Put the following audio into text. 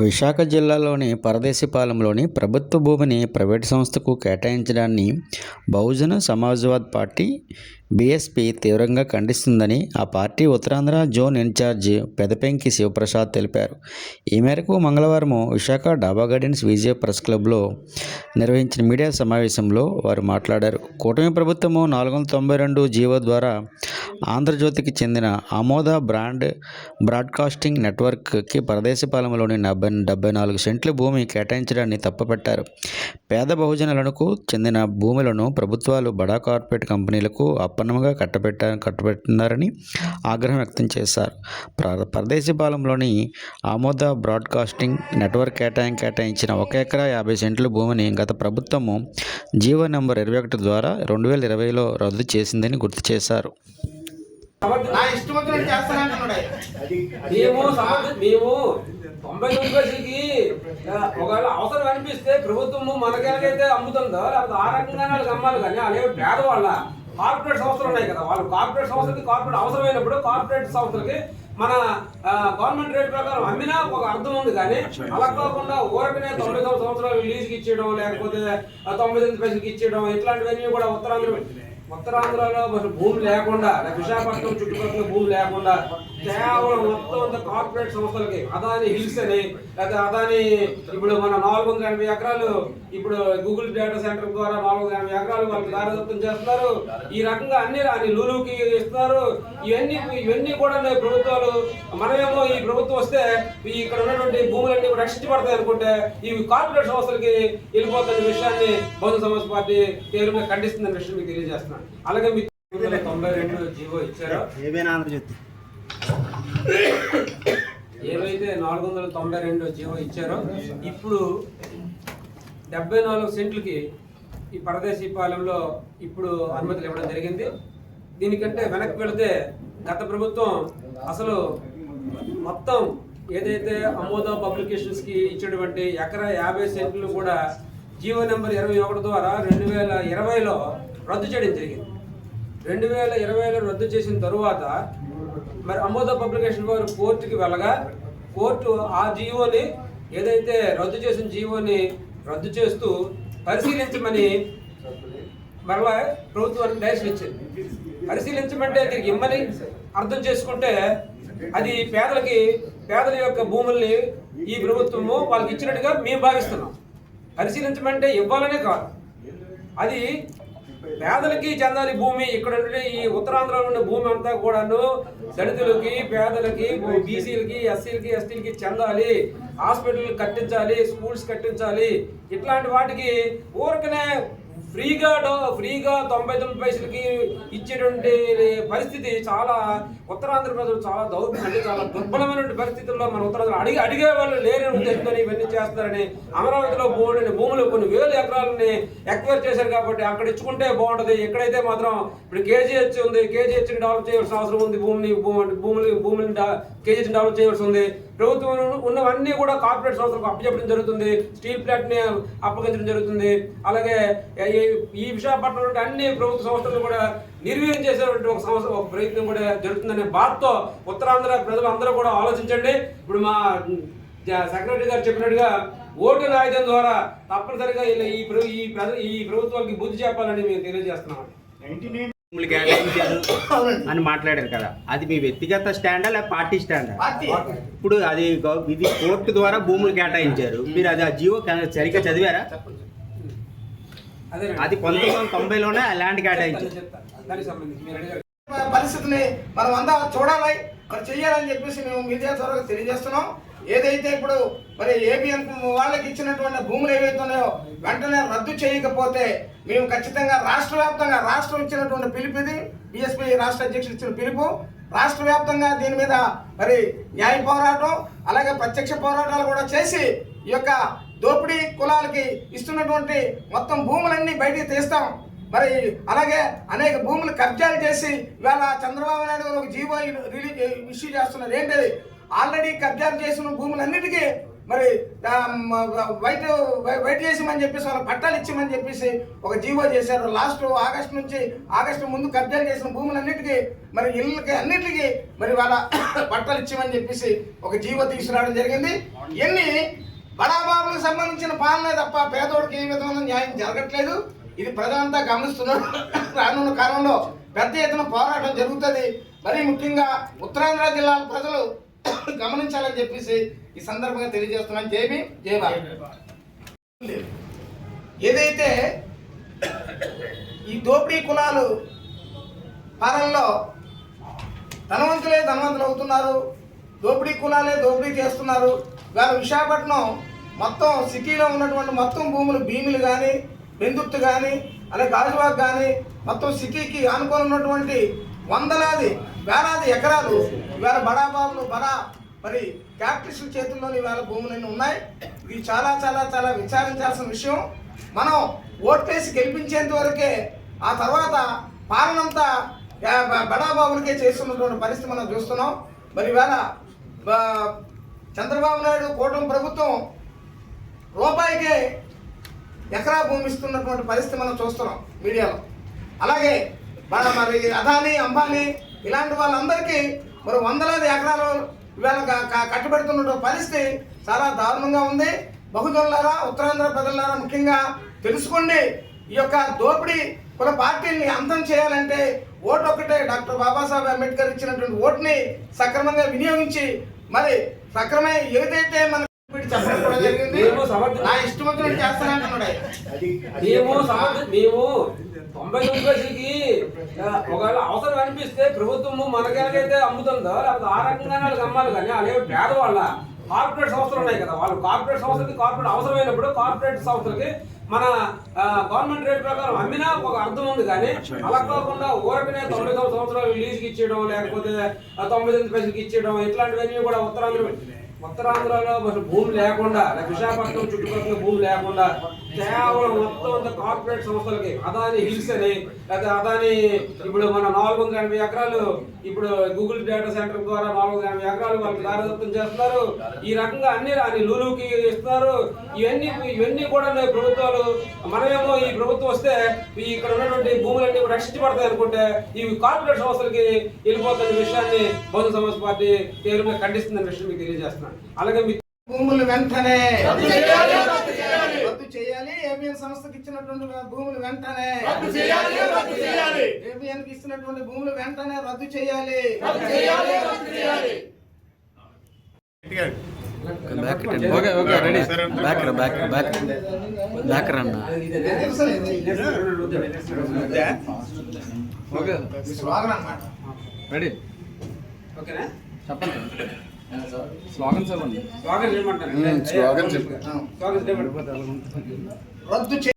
విశాఖ జిల్లాలోని పరదేశిపాలెంలోని ప్రభుత్వ భూమిని ప్రైవేటు సంస్థకు కేటాయించడాన్ని బహుజన సమాజ్వాద్ పార్టీ బీఎస్పీ తీవ్రంగా ఖండిస్తుందని ఆ party Uttarandhra zone incharge Pedapenki Sivaprasad తెలిపారు. ఈ మేరకు మంగళవారం విశాఖ డాబా గార్డెన్స్ విజయ ప్రెస్ క్లబ్లో నిర్వహించిన మీడియా సమావేశంలో వారు మాట్లాడారు. కూటమి ప్రభుత్వము నాలుగు వందల తొంభై రెండు జీవో ద్వారా ఆంధ్రజ్యోతికి చెందిన ఆమోద బ్రాండ్ బ్రాడ్కాస్టింగ్ నెట్వర్క్కి ప్రదేశపాలెంలోని డెబ్బై డెబ్బై నాలుగు సెంట్ల భూమి కేటాయించడాన్ని తప్పపెట్టారు. పేద బహుజనులకు చెందిన భూములను ప్రభుత్వాలు బడా కార్పొరేట్ కంపెనీలకు అప్పన్నముగా కట్టబెట్ట కట్టబెట్టున్నారని ఆగ్రహం వ్యక్తం చేశారు ప్ర పరదేశపాలెంలోని ఆమోద బ్రాడ్కాస్టింగ్ నెట్వర్క్ కేటాయం కేటాయించిన ఒక ఎకరా యాభై సెంట్ల భూమిని గత ప్రభుత్వము జీవో నెంబర్ ఇరవై ఒకటి ద్వారా రెండు వేల ఇరవైలో రద్దు చేసిందని గుర్తు చేశారు. మేము తొంభై తొమ్మిది పైసలకి ఒకవేళ అవసరం అనిపిస్తే ప్రభుత్వము మనకెలాగైతే అమ్ముతుందో లేకపోతే ఆ రకంగా వాళ్ళకి అమ్మాలి కానీ అలాగే పేదవాళ్ళ కార్పొరేట్ సంస్థలు ఉన్నాయి కదా. వాళ్ళు కార్పొరేట్ సంస్థలకి కార్పొరేట్ అవసరమైనప్పుడు కార్పొరేట్ సంస్థలకి మన గవర్నమెంట్ రేట్ ప్రకారం అమ్మినా ఒక అర్థం ఉంది కానీ అలా కాకుండా ఊరకనే తొంభై తొమ్మిది సంవత్సరాలు లీజుకి ఇచ్చేయడం లేకపోతే తొంభై తొమ్మిది పైసలకి ఇచ్చేయడం ఇట్లాంటివన్నీ కూడా ఉత్తరాంధ్ర ఉత్తరాంధ్రలో మరి భూమి లేకుండా విశాఖపట్నం చుట్టుపక్కల భూమి లేకుండా కేవలం మొత్తం అంతా కార్పొరేట్ సంస్థలకి అదాని హిల్స్ అని లేకపోతే అదాని ఇప్పుడు మన నాలుగు వందల ఎనభై ఎకరాలు ఇప్పుడు గూగుల్ డేటా సెంటర్ ద్వారా నాలుగు వందల ఎనభై ఎకరాలు వాళ్ళకి దారిదత్తం చేస్తున్నారు. ఈ రకంగా అన్ని రాని లూలుకి ఇస్తున్నారు. ఇవన్నీ ఇవన్నీ కూడా ఉన్నాయి ప్రభుత్వాలు మనమేమో ఈ ప్రభుత్వం వస్తే ఇక్కడ ఉన్నటువంటి భూములన్నీ కూడా రక్షించబడతాయి అనుకుంటే ఈ కార్పొరేట్ సంస్థలకి వెళ్ళిపోతున్న విషయాన్ని బహుజన సమాజ్ పార్టీ తీవ్రంగా ఖండిస్తుందనే విషయం మీకు తెలియజేస్తున్నాను. అలాగే మీకు తొంభై రెండు జీవో ఇచ్చారో? ఏమైనా ఏవైతే నాలుగు వందల తొంభై రెండు జీవో ఇచ్చారో ఇప్పుడు డెబ్బై నాలుగు సెంట్లకి ఈ పరదేశీ పాలెంలో ఇప్పుడు అనుమతులు ఇవ్వడం జరిగింది. దీనికంటే వెనక్కి వెళితే గత ప్రభుత్వం అసలు మొత్తం ఏదైతే అమోద పబ్లికేషన్స్కి ఇచ్చినటువంటి ఎకరా యాభై సెంట్లు కూడా జీవో నెంబర్ ఇరవై ఒకటి ద్వారా రెండు వేల ఇరవైలో రద్దు చేయడం జరిగింది. రెండు వేల ఇరవైలో రద్దు చేసిన తరువాత మరి అమోద పబ్లికేషన్ వారు కోర్టుకి వెళ్ళగా కోర్టు ఆ జీవోని ఏదైతే రద్దు చేసిన జీవోని రద్దు చేస్తూ పరిశీలించమని మరలా ప్రభుత్వానికి డైరెక్షన్ ఇచ్చింది. పరిశీలించమంటే దీనికి ఇమ్మని అర్థం చేసుకుంటే అది పేదలకి పేదల యొక్క భూముల్ని ఈ ప్రభుత్వము వాళ్ళకి ఇచ్చినట్టుగా మేము భావిస్తున్నాం. పరిశీలించమంటే ఇవ్వాలనే కాదు. అది పేదలకి చెందాలి భూమి. ఇక్కడ ఈ ఉత్తరాంధ్రలో ఉన్న భూమి అంతా కూడాను దళితులకి పేదలకి బీసీలకి ఎస్సీలకి ఎస్టీలకి చెందాలి. హాస్పిటల్ కట్టించాలి స్కూల్స్ కట్టించాలి. ఇట్లాంటి వాటికి ఊరికనే ఫ్రీగా ఫ్రీగా తొంభై తొమ్మిది పైసలకి ఇచ్చేటువంటి పరిస్థితి చాలా ఉత్తరాంధ్ర ప్రజలు చాలా దౌర్భ్యం అంటే చాలా దుర్బలమైనటువంటి పరిస్థితుల్లో మన ఉత్తరాంధ్ర అడిగి అడిగే వాళ్ళు లేని ఉద్దేశంతో ఇవన్నీ చేస్తారని అమరావతిలో భూములని భూములు కొన్ని వేల ఎకరాలని ఎక్వైర్ చేశారు కాబట్టి అక్కడ ఇచ్చుకుంటే బాగుంటుంది. ఎక్కడైతే మాత్రం ఇప్పుడు కేజీహెచ్ ఉంది కేజీహెచ్ని డెవలప్ చేయాల్సిన అవసరం ఉంది. భూమిని భూ- భూములు కేజీహెచ్ని డెవలప్ చేయాల్సి ఉంది. ప్రభుత్వం ఉన్నవన్నీ కూడా కార్పొరేట్ సంస్థలకు అప్పచెప్పడం జరుగుతుంది స్టీల్ ప్లాంట్ని అప్పగించడం జరుగుతుంది అలాగే ఈ- విశాఖపట్నం నుండి అన్ని ప్రభుత్వ సంస్థలు కూడా నిర్వీర్యం చేసేటువంటి ఒక సంస్థ ఒక ప్రయత్నం కూడా జరుగుతుందనే బాధతో ఉత్తరాంధ్ర ప్రజలు అందరూ కూడా ఆలోచించండి. ఇప్పుడు మా సెక్రటరీ గారు చెప్పినట్టుగా ఓటు రాయడం ద్వారా తప్పనిసరిగా ఇలా ఈ ఈ ఈ ప్రభుత్వానికి బుద్ధి చెప్పాలని మేము తెలియజేస్తున్నాం భూములు కేటాయించారు. అని మాట్లాడారు కదా. అది మీ వ్యక్తిగత స్టాండా లేదా పార్టీ స్టాండా? ఇప్పుడు అది ఇది కోర్టు ద్వారా భూములు కేటాయించారు. మీరు అది ఆ జీవో సరిగ్గా చదివారా? అదే అది పంతొమ్మిది వందల తొంభైలోనే ఆ ల్యాండ్ కేటాయించారు. పరిస్థితిని మనం అంతా చూడాలి. మరి చెయ్యాలని చెప్పేసి మేము మీడియా ద్వారా తెలియజేస్తున్నాం. ఏదైతే ఇప్పుడు మరి ఏబిఎన్ వాళ్ళకి ఇచ్చినటువంటి భూములు ఏవైతే ఉన్నాయో వెంటనే రద్దు చేయకపోతే మేము ఖచ్చితంగా రాష్ట్ర వ్యాప్తంగా రాష్ట్రం ఇచ్చినటువంటి పిలుపు ఇది. బిఎస్పీ రాష్ట్ర అధ్యక్షులు ఇచ్చిన పిలుపు. రాష్ట్ర వ్యాప్తంగా దీని మీద మరి న్యాయ పోరాటం అలాగే ప్రత్యక్ష పోరాటాలు కూడా చేసి ఈ యొక్క దోపిడీ కులాలకి ఇస్తున్నటువంటి మొత్తం భూములన్నీ బయటికి తీస్తాం. మరి అలాగే అనేక భూములు కబ్జాలు చేసి ఇవాళ చంద్రబాబు నాయుడు గారు ఒక జీవో రిలీజ్ ఇష్యూ చేస్తున్నారు. ఏంటది? ఆల్రెడీ కబ్జాలు చేసిన భూములన్నిటికీ మరి వైట్ వైట్ చేసామని చెప్పేసి వాళ్ళ పట్టాలు ఇచ్చామని చెప్పేసి ఒక జీవో చేశారు. లాస్ట్ ఆగస్టు నుంచి ఆగస్టు ముందు కబ్జాలు చేసిన భూములన్నిటికీ మరి ఇళ్ళకి అన్నిటికీ మరి వాళ్ళ పట్టాలు ఇచ్చామని చెప్పేసి ఒక జీవో తీసుకురావడం జరిగింది. ఎన్ని బడాబాబులకు సంబంధించిన పాలనే తప్ప పేదోడికి ఏ విధమైన న్యాయం జరగట్లేదు. ఇది ప్రజలంతా గమనిస్తున్నారు రానున్న కాలంలో పెద్ద ఎత్తున పోరాటం జరుగుతుంది. మరీ ముఖ్యంగా ఉత్తరాంధ్ర జిల్లాల ప్రజలు గమనించాలని చెప్పేసి ఈ సందర్భంగా తెలియజేస్తున్నాను జేబీ జేబా ఏదైతే ఈ దోపిడీ కులాలు పాలనలో ధనవంతులే ధనవంతులు అవుతున్నారు దోపిడీ కులాలే దోపిడీ చేస్తున్నారు. వారు విశాఖపట్నం మొత్తం సిటీలో ఉన్నటువంటి మొత్తం భూములు భీములు కానీ బెందుర్తి కానీ అలాగే గాజువాగ్ కానీ మొత్తం సిటీకి అనుకూలమైనటువంటి ఉన్నటువంటి వందలాది వేలాది ఎకరాలు ఇవాళ బడాబాబులు బడా మరి క్యాపిటలిస్టుల చేతుల్లోని ఇవాళ భూములన్నీ ఉన్నాయి. ఇది చాలా చాలా చాలా విచారించాల్సిన విషయం. మనం ఓట్లేసి గెలిపించేంత వరకే ఆ తర్వాత పాలనంతా బడాబాబులకే చేస్తున్నటువంటి పరిస్థితి మనం చూస్తున్నాం. మరి ఇవాళ చంద్రబాబు నాయుడు కూటమి ప్రభుత్వం రూపాయికే ఎకరా భూమి ఇస్తున్నటువంటి పరిస్థితి మనం చూస్తున్నాం మీడియాలో. అలాగే మన మరి అదాని అంబానీ ఇలాంటి వాళ్ళందరికీ మరి వందలాది ఎకరాలు ఇవాళ క- పరిస్థితి చాలా దారుణంగా ఉంది. బహుజనులారా ఉత్తరాంధ్ర ప్రజలారా ముఖ్యంగా తెలుసుకోండి ఈ యొక్క దోపిడీ కుల పార్టీని అంతం చేయాలంటే ఓటు ఒకటే డాక్టర్ బాబాసాహెబ్ అంబేద్కర్ ఇచ్చినటువంటి ఓటుని సక్రమంగా వినియోగించి మరి సక్రమే ఏదైతే మన మేము. మేము తొంభై తొమ్మిది పైసలకి ఒకవేళ అవసరం అనిపిస్తే ప్రభుత్వము మనకెలాగైతే అమ్ముతుందో లేకపోతే ఆ రకంగా వాళ్ళకి అమ్మాలి కానీ అలాగే పేదవాళ్ళ కార్పొరేట్ సంస్థలు ఉన్నాయి కదా. వాళ్ళు కార్పొరేట్ సంస్థలకి కార్పొరేట్ అవసరమైనప్పుడు కార్పొరేట్ సంస్థలకి మన గవర్నమెంట్ రేట్ ప్రకారం అమ్మినా ఒక అర్థం ఉంది కానీ అలా కాకుండా ఊరకనే తొంభై తొమ్మిది సంవత్సరాలు లీజుకి ఇచ్చేయడం లేకపోతే తొంభై తొమ్మిది పైసలకి ఇచ్చేయడం ఇట్లాంటివన్నీ కూడా ఉత్తరాంధ్ర ఉత్తరాంధ్రలో అసలు భూమి లేకుండా విశాఖపట్నం చుట్టుపక్కల భూమి లేకుండా కేవలం మొత్తం కార్పొరేట్ సంస్థలకి అదాని హిల్స్ అని లేకపోతే అదాని ఇప్పుడు మన నాలుగు వందల ఎనభై ఎకరాలు ఇప్పుడు గూగుల్ డేటా సెంటర్ ద్వారా నాలుగు వందల ఎనభై ఎకరాలు వాళ్ళకి దారదత్తం చేస్తున్నారు. ఈ రకంగా అన్ని అని లూలుకి ఇస్తున్నారు. ఇవన్నీ ఇవన్నీ కూడా ఉన్నాయి ప్రభుత్వాలు మనమేమో ఈ ప్రభుత్వం వస్తే ఇక్కడ ఉన్నటువంటి భూములన్నీ కూడా రక్షించబడతాయి అనుకుంటే ఈ కార్పొరేట్ సంస్థలకి వెళ్ళిపోతున్న విషయాన్ని బహుజన సమాజ్ పార్టీ తీవ్రంగా ఖండిస్తుందనే విషయం మీకు తెలియజేస్తున్నాను. అలాగే మీ భూములు వెంటనే. రద్దు చేయాలి ఏబిఎన్ సంస్థకి ఇచ్చినటువంటి భూములు వెంటనే. ఏబిఎన్కి ఇచ్చినటువంటి భూములు వెంటనే రద్దు చేయాలి. Back okay okay ready back రా బ్యాక్ బ్యాక్ బ్యాక్ రా అన్న ఓకే ఇది స్లోగన్ అన్నమాట. రెడీ ఓకేనా చెప్పండి స్లోగన్ చెప్పండి. స్వాగతం చేయమంటారు. మ్మ్, స్వాగతం చెప్పు. స్వాగతం చేయమంటారు. రద్దు